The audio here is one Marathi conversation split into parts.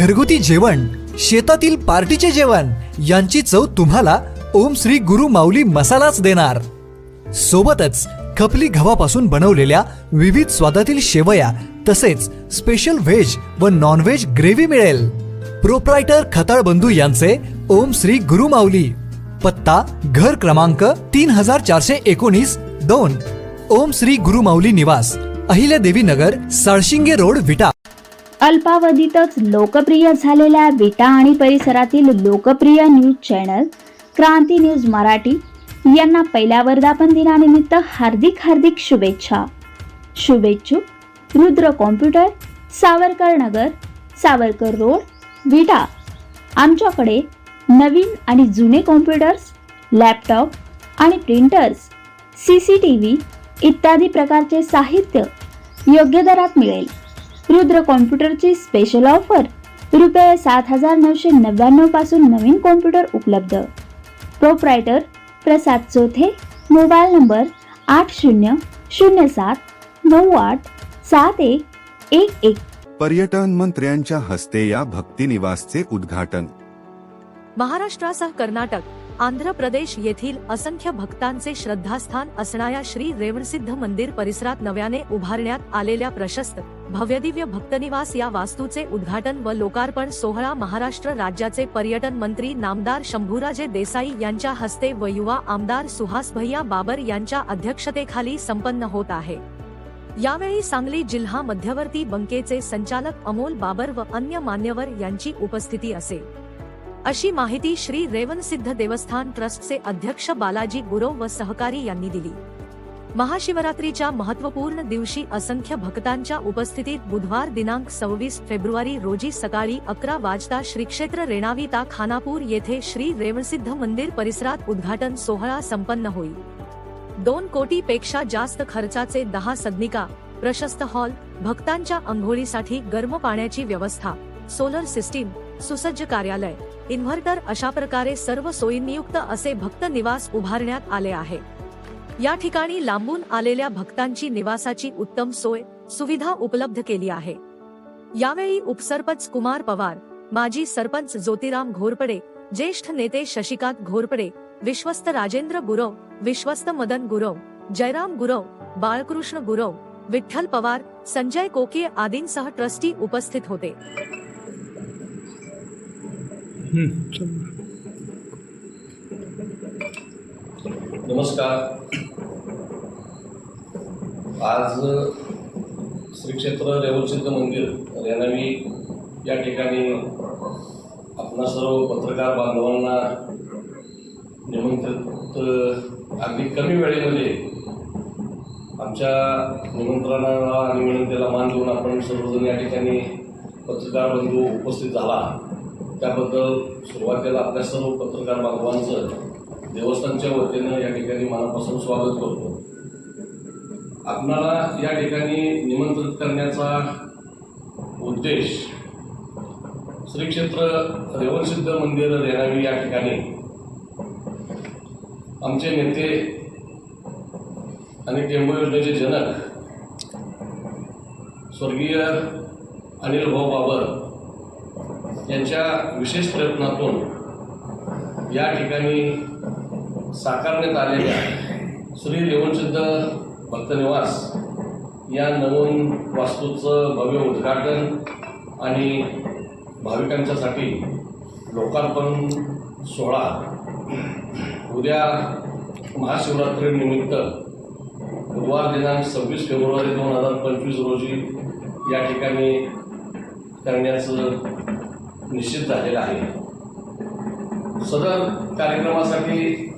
घरगुती जेवण शेतातील पार्टीचे जेवण यांची चव तुम्हाला ओम श्री गुरु माऊली मसालाच देणार. सोबतच खपली गव्हापासून बनवलेल्या विविध स्वादातील शेवया तसेच स्पेशल व्हेज व नॉनव्हेज ग्रेव्ही मिळेल. प्रोप्रायटर खताळ बंधू यांचे ओम श्री गुरु माऊली. पत्ता घर क्रमांक तीन हजार चारशे एकोणीस दोन. ओम श्री गुरु माऊली निवास अहिल्यादेवी नगर साळशिंगे रोड विटा. अल्पावधीतच लोकप्रिय झालेल्या विटा आणि परिसरातील लोकप्रिय news channel Kranti news Marathi यांना पहिल्या वर्धापन दिनानिमित्त हार्दिक हार्दिक शुभेच्छा. शुभेच्छुक रुद्र कॉम्प्युटर सावरकर नगर सावरकर रोड विटा. आमच्याकडे नवीन आणि जुने कॉम्प्युटर्स लॅपटॉप आणि printers C C T V इत्यादी प्रकारचे साहित्य योग्य दरात मिळेल. रुद्र कॉम्प्युटरची स्पेशल ऑफर रुपये सात हजार नऊशे नव्याण्णवपासून नवीन कॉम्प्युटर उपलब्ध. Proprietor Prasad Chothe mobile number आठ शून्य शून्य सात नऊ आठ सात एक एक एक. पर्यटन मंत्र्यांच्या हस्ते या भक्तिनिवासचे उद्घाटन. महाराष्ट्रासह कर्नाटक आंध्र प्रदेश येथील असंख्य भक्तांचे श्रद्धास्थान असणाऱ्या श्री रेवणसिद्ध मंदिर परिसरात नव्याने उभारण्यात आलेल्या प्रशस्त भव्यदिव्य भक्तनिवास या वास्तूचे उद्घाटन व लोकार्पण सोहळा महाराष्ट्र राज्याचे पर्यटन मंत्री नामदार शंभूराजे देसाई यांच्या हस्ते व युवा आमदार सुहास भैया बाबर यांच्या अध्यक्षतेखाली संपन्न होत आहे. यावेळी सांगली जिल्हा मध्यवर्ती बँकेचे संचालक अमोल बाबर व अन्य मान्यवर यांची उपस्थिती असेल अशी माहिती श्री रेवनसिद्ध देवस्थान ट्रस्टचे अध्यक्ष बालाजी गुरव व सहकारी यांनी दिली. महाशिवरात्रीच्या महत्त्वपूर्ण दिवशी असंख्य भक्तांच्या उपस्थितीत बुधवार दिनांक सव्वीस फेब्रुवारी रोजी सकाळी अकरा वाजता श्रीक्षेत्र रेणाविता खानापूर येथे श्री रेवणसिद्ध मंदिर परिसरात उद्घाटन सोहळा संपन्न होईल. दोन कोटी पेक्षा जास्त खर्चाचे दहा सदनिका प्रशस्त हॉल भक्तांच्या अंघोळीसाठी गरम पाण्याची व्यवस्था सोलर सिस्टीम सुसज्ज कार्यालय इन्व्हर्टर अशा प्रकारे सर्व सोयीनियुक्त असे भक्त निवास उभारण्यात आले आहे. या ठिकाणी लांबून आलेल्या भक्तांची निवासाची उत्तम सोय सुविधा उपलब्ध केली आहे. यावेळी उपसरपंच कुमार पवार माजी सरपंच ज्योतिराम घोरपडे ज्येष्ठ नेते शशिकांत घोरपडे विश्वस्त राजेंद्र गुरव विश्वस्त मदन गुरव जयराम गुरव बाळकृष्ण गुरव विठ्ठल पवार संजय कोकिये आदींसह ट्रस्टी उपस्थित होते. नमस्कार. आज श्री क्षेत्र रेवणसिद्ध मंदिर रेणावी या ठिकाणी आपणा सर्व पत्रकार बांधवांना निमंत्रित अगदी कमी वेळेमध्ये आमच्या निमंत्रणाला आणि विनंतीला मान देऊन आपण सर्वजण या ठिकाणी पत्रकार बंधू उपस्थित झाला. त्याबद्दल सुरुवातीला आपल्या सर्व पत्रकार बांधवांचं देवस्थानच्या वतीनं या ठिकाणी मनापासून स्वागत करतो. आपणाला या ठिकाणी निमंत्रित करण्याचा उद्देश श्री क्षेत्र रेवणसिद्ध मंदिर रेणावी या ठिकाणी आमचे नेते आणि टेंबू योजनेचे जनक स्वर्गीय अनिल भाऊ बाबर यांच्या विशेष प्रयत्नातून या ठिकाणी साकारण्यात आलेल्या श्री रेवणसिद्ध भक्तनिवास या नवीन वास्तूचं भव्य उद्घाटन आणि भाविकांच्यासाठी लोकार्पण सोहळा. उद्या महाशिवरात्रीनिमित्त बुधवार दिनांक सव्वीस फेब्रुवारी दोन हजार पंचवीस रोजी या ठिकाणी करण्याचं निश्चित झालेलं आहे. सदर कार्यक्रमासाठी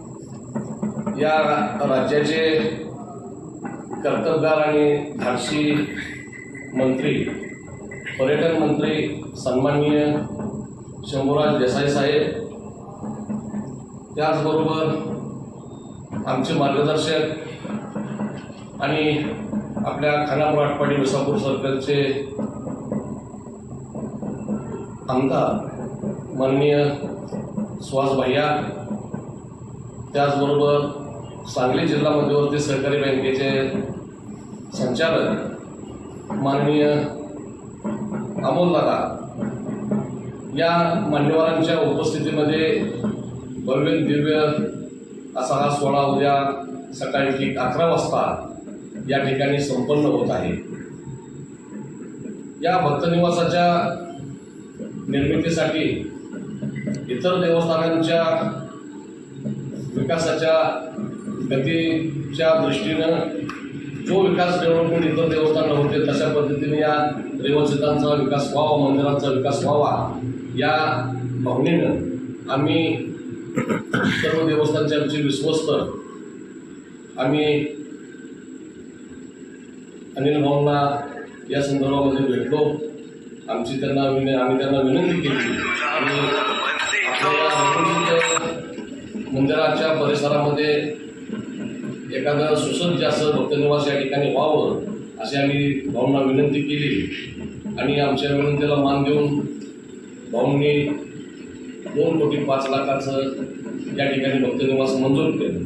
या राज्याचे कर्तबगार आणि धाडशी मंत्री पर्यटन मंत्री सन्माननीय शंभूराज देसाई साहेब त्याचबरोबर आमचे मार्गदर्शक आणि आपल्या खानापूर आटपाडी विसापूर सर्कलचे आमदार माननीय सुहास भैया त्याचबरोबर सांगली जिल्हा मध्यवर्ती सहकारी बँकेचे संचालक माननीय अमोल दादा या मान्यवरांच्या उपस्थितीमध्ये भव्य दिव्य असा हा सोहळा उद्या सकाळी ठीक अकरा वाजता या ठिकाणी संपन्न होत आहे. या भक्तनिवासाच्या निर्मितीसाठी इतर देवस्थानांच्या विकासाच्या गतीच्या दृष्टीनं जो विकास डेव्हलपमेंट इतर देवस्थानं होते तशा पद्धतीने या देवस्थानांचा विकास व्हावा मंदिरांचा विकास व्हावा या भावनेनं आम्ही सर्व देवस्थानचे आमचे विश्वस्त आम्ही अनिल भाऊंना या संदर्भामध्ये भेटलो. आमची त्यांना विन आम्ही त्यांना विनंती केली. आणि आपल्या मंदिराच्या परिसरामध्ये एखादं सुसज्ज असं भक्तनिवास या ठिकाणी व्हावं अशी आम्ही भाऊंना विनंती केली. आणि आमच्या विनंतीला मान देऊन भाऊंनी दोन कोटी पाच लाखाचं या ठिकाणी भक्तनिवास मंजूर केलं.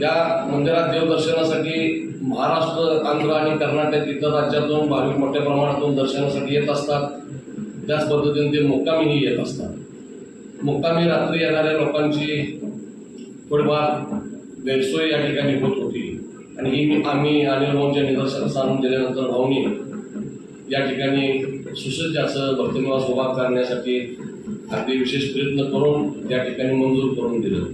या मंदिरात देवदर्शनासाठी महाराष्ट्र आंध्र आणि कर्नाटक इतर राज्यातून भाविक मोठ्या प्रमाणातून दर्शनासाठी येत असतात. त्याच पद्धतीने ते मुक्कामीही येत असतात. मुक्कामी रात्री येणाऱ्या लोकांची थोडीफार गैरसोय या ठिकाणी होत होती. आणि ही आम्ही अनिल भाऊंच्या निदर्शनास आणून दिल्यानंतर भाऊनी या ठिकाणी सुसज्ज असं भक्तनिवास उभा करण्यासाठी अगदी विशेष प्रयत्न करून या ठिकाणी मंजूर करून दिलं.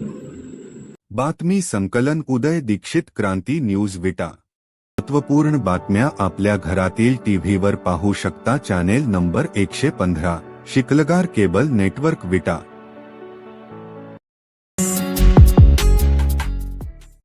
बातमी संकलन उदय दीक्षित क्रांती न्यूज विटा. महत्त्वपूर्ण बातम्या आपल्या घरातील टीव्हीवर पाहू शकता चॅनेल नंबर एकशे पंधरा शिकलगार केबल नेटवर्क विटा.